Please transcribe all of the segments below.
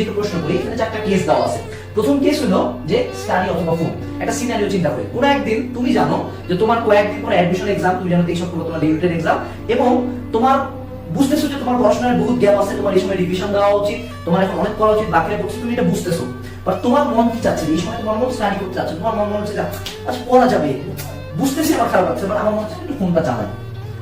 নিজেকে প্রশ্ন করি, এখানে চারটা কেস দেওয়া আছে। প্রথম কেস হলো যে স্টাডি অথবা ফোন একটা সিনারিও চিন্তা করি। কোনো একদিন তুমি জানো যে তোমার কয়েকদিন পরে অ্যাডমিশন এক্সাম তুমি জানো তেইশ অক্টোবর তোমার লিমিটেড এক্সাম এবং তোমার বুঝতেছো যে তোমার পড়াশোনার বহুত গ্যাপ আছে, তোমার এই সময় রিভিশন দেওয়া উচিত, তোমার এখন অনেক পড়া উচিত, বাকিরা পড়ছে তুমি এটা বুঝতেছো। বাট তোমার মন কি চাচ্ছে? এই সময় তোমার মন স্টাডি করতে চাচ্ছে, তোমার মন মনে হচ্ছে আচ্ছা পড়া যাবে। বুঝতেছি আমার খারাপ লাগছে বাট আমার মন একটু ফোনটা চালাই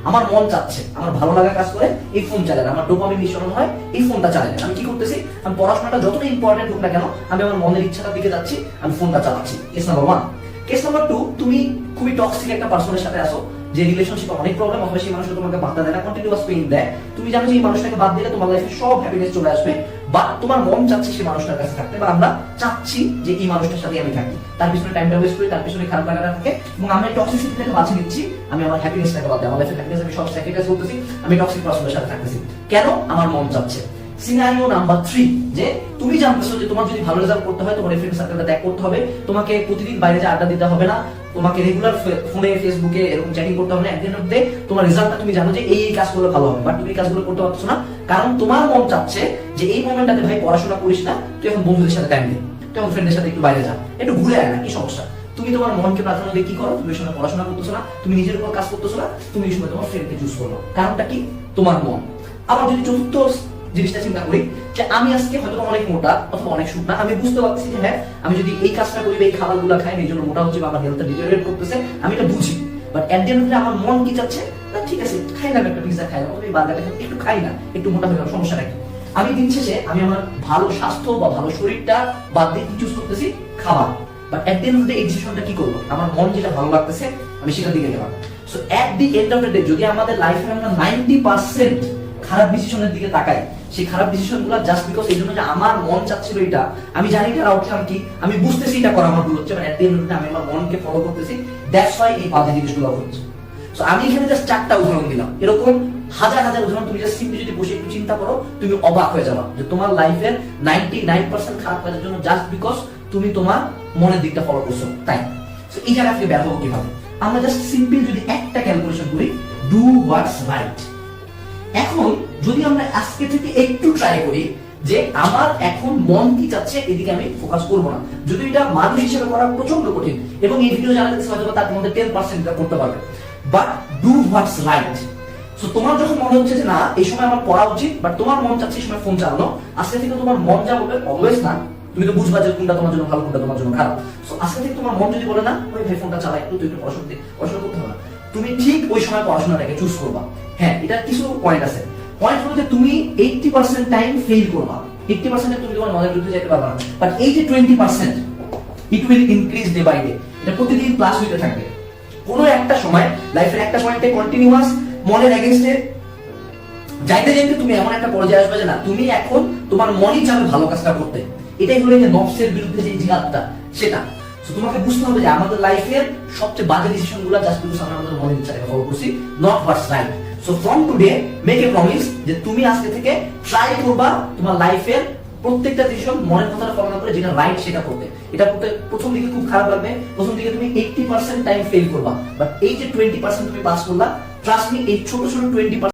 আমার মন চাচ্ছে, আমার ভালো লাগা কাজ করে এই ফোন চালালে আমার ডোপামিন নিঃসরণ হয়, এই ফোনটা চালালে আমি কি করতেছি? আমি পড়াশোনাটা যতটা ইম্পর্টেন্ট হোক না কেন, আমি আমার মনের ইচ্ছাটার দিকে যাচ্ছি, আমি ফোনটা চালাচ্ছি। Case number one case number two তুমি খুবই টক্সিক একটা পার্সনের সাথে আসো যে রিলেশনশিপে অনেক প্রবলেম হবে সেই মানুষটা তোমাকে বাধা দেয় না কন্টিনিউয়াস পেইন দেয়। তুমি জানো যে এই মানুষটাকে বাদ দিলে তোমার লাইফে সব হ্যাপিনেস চলে আসবে। বা তোমার মন চাচ্ছে সেই মানুষটার কাছে থাকতে, বা আমরা চাচ্ছি যে এই মানুষটার সাথে আমি থাকি। তার পিছনে টাইমটা ওয়েস্ট করি, তার পিছনে খারাপ লাগাটা থাকে, এবং আমরা টক্সিসিটি থেকে বাঁচিয়ে নিচ্ছি। আমি আমার হ্যাপিনেসটাকে বাদ দিই আমার লাইফে হ্যাপিনেস আমি সব স্যাক্রিফাইস করতেছি, আমি টক্সিক পার্সনের সাথে থাকতেছি। কেন? আমার মন চাচ্ছে। সিনারিও নাম্বার থ্রি যে তুমি জানতেছো যে তোমার যদি ভালো রেজাল্ট করতে হয়, তোমার ফ্রেন্ড সার্কেলটা ত্যাগ করতে হবে। তোমাকে প্রতিদিন বাইরে যে আড্ডা দিতে হবে না, তোমাকে রেগুলার ফোনে ফেসবুকে এরকম চ্যাটিং করতে হবে না। একদিন অব্দে তোমার রেজাল্টটা তুমি জানো যে এই এই কাজগুলো ভালো হবে। বাট তুমি কাজগুলো করতে পারছ না। কারণ তোমার মন চাচ্ছে যে এই মোমেন্টটাতে ভাই পড়াশোনা করিস না, তুই এখন বন্ধুদের সাথে টাইম দে। তুই এখন ফ্রেন্ডের সাথে একটু বাইরে যা। একটু ঘুরে আয় না, কি সমস্যা? তুমি তোমার মনকে প্রাধান্য দিয়ে কি করো? তুমি সময় পড়াশোনা করতেছো না, তুমি নিজের উপর কাজ করতেছো না, তুমি এই সময় তোমার ফ্রেন্ডকে চুজ করো। কারণটা কি? তোমার মন। আবার যদি চতুর্থ জিনিসটা চিন্তা করি যে আমি আজকে হয়তো অনেক মোটা অথবা অনেক শুকনা, আমি বুঝতে পারছি যে হ্যাঁ আমি যদি এই কাজটা করি এই খাবারগুলো খাই এই জন্য মোটা হচ্ছে বা আমার হেলথটা ডিটেরিয়েট করতেছে আমি এটা বুঝি। বাট দি এন্ড আমার মন কি চাচ্ছে? না, ঠিক আছে খাই না একটা পিৎজা খাই না একটু খাই না, একটু মোটা হয়ে যাওয়ার সমস্যা নাকি আমি দিন শেষে, আমি আমার ভালো স্বাস্থ্য বা ভালো শরীরটা বাদ দিয়ে চুজ করতেছি? খাবার। But the end of the এই ডিসিশনটা কি করব? আমার মন যেটা ভালো লাগতেছে, আমি সেটার দিকে গেলাম। So the end of the day যদি আমাদের লাইফে আমরা নাইনটি পার্সেন্ট খারাপ ডিসিশনের দিকে তাকাই। সেই খারাপ ডিসিশনগুলো জাস্ট বিকজ এই জন্য যে আমার মন চাচ্ছিল এটা, আমি জানি এটার আউটকাম কি, আমি বুঝতেছি এটা করা আমার ভুল হচ্ছে মানে এন্ড আমি আমার মনকে ফলো করতেছি। দ্যাটস ওয়াই এই বাজে জিনিসগুলো হচ্ছে। সো আমি এখানে জাস্ট চারটা উদাহরণ দিলাম। এরকম হাজার হাজার উদাহরণ তুমি জাস্ট সিম্পলি যদি বসে একটু চিন্তা করো, তুমি অবাক হয়ে যাবা যে তোমার লাইফের নাইনটি নাইন পার্সেন্ট খারাপ কাজের জন্য জাস্ট বিকজ তুমি তোমার মনের দিকটা ফলো করছ। তাই। সো এই জায়গা থেকে হব। কীভাবে আমরা জাস্ট সিম্পল যদি একটা ক্যালকুলেশন করি ডু হোয়াটস রাইট এখন যদি আমরা আজকে থেকে একটু ট্রাই করি যে আমার এখন মন কি চাচ্ছে, এদিকে আমি ফোকাস করব না। যদি এটা মানুষ হিসেবে করা প্রচণ্ড কঠিন, এবং এই ভিডিও জানা যাচ্ছে হয়তো তার মধ্যে টেন পার্সেন্ট করতে পারবে। But do what's right so তোমার যখন মনে হচ্ছে যে না, এই সময় আমার পড়া উচিত বাট তোমার মন চাচ্ছে এই সময় ফোন চালানো, আজকে থেকে তোমার মন যা বলবে অলওয়েজ না। তুমি তো বুঝবা যে কোনটা তোমার জন্য ভালো, কোনটা তোমার জন্য খারাপ। সো আজকে থেকে তোমার মন যদি বলে না, ওই ভাই ফোনটা চালা একটু তুই একটু পড়াশোনা পড়াশোনা করতে হবে না। তুমি ঠিক ওই সময় পড়াশোনাটাকে চুজ করবা। হ্যাঁ এটা কিছু পয়েন্ট আছে। পয়েন্ট হলো যে তুমি এইটটি পার্সেন্ট টাইম ফেল করবা। এইটটি পার্সেন্ট তুমি তোমার মনের বিরুদ্ধে যেতে পারবা বাট এই যে twenty percent it will increase day by day এটা প্রতিদিন প্লাস হইতে থাকবে। কোনো একটা সময় লাইফের একটা পয়েন্টে কন্টিনিউয়াস মনের এগেনস্টে যাইতে যাইতে তুমি এমন একটা পর্যায়ে আসবে যে না, তুমি এখন তোমার মনই চাবে ভালো কাজটা করতে। এটাই হলো যে নফসের বিরুদ্ধে যে জিহাদটা, সেটা। তোমাকে বুঝতে হবে যে আমাদের লাইফের সবচেয়ে বাজে ডিসিশনগুলো জাস্ট বিকজ আমরা আমাদের মনের ইচ্ছাকে ফলো করছি not what's right so from today make a promise যে তুমি আজকে থেকে ট্রাই করবা তোমার লাইফের প্রত্যেকটা ডিসিশন মনের কথাটা ফলো করে যেটা রাইট সেটা করতে। এটা করতে প্রথম দিকে খুব খারাপ লাগবে, প্রথম দিকে তুমি এইটটি পার্সেন্ট টাইম ফেল করবা। বাট এই যে টোয়েন্টি পার্সেন্ট তুমি পাস করলা ট্রাস্ট মি এই ছোট ছোট টোয়েন্টি